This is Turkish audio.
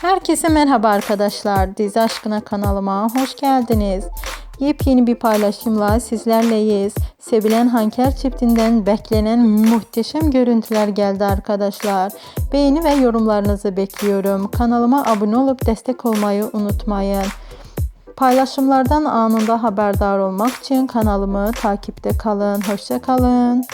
Herkese merhaba arkadaşlar. Dizi Aşkına kanalıma hoş geldiniz. Yepyeni bir paylaşımla sizlerleyiz. Sevilen Hanker çiftinden beklenen muhteşem görüntüler geldi arkadaşlar. Beğeni ve yorumlarınızı bekliyorum. Kanalıma abone olup destek olmayı unutmayın. Paylaşımlardan anında haberdar olmak için kanalımı takipte kalın. Hoşça kalın.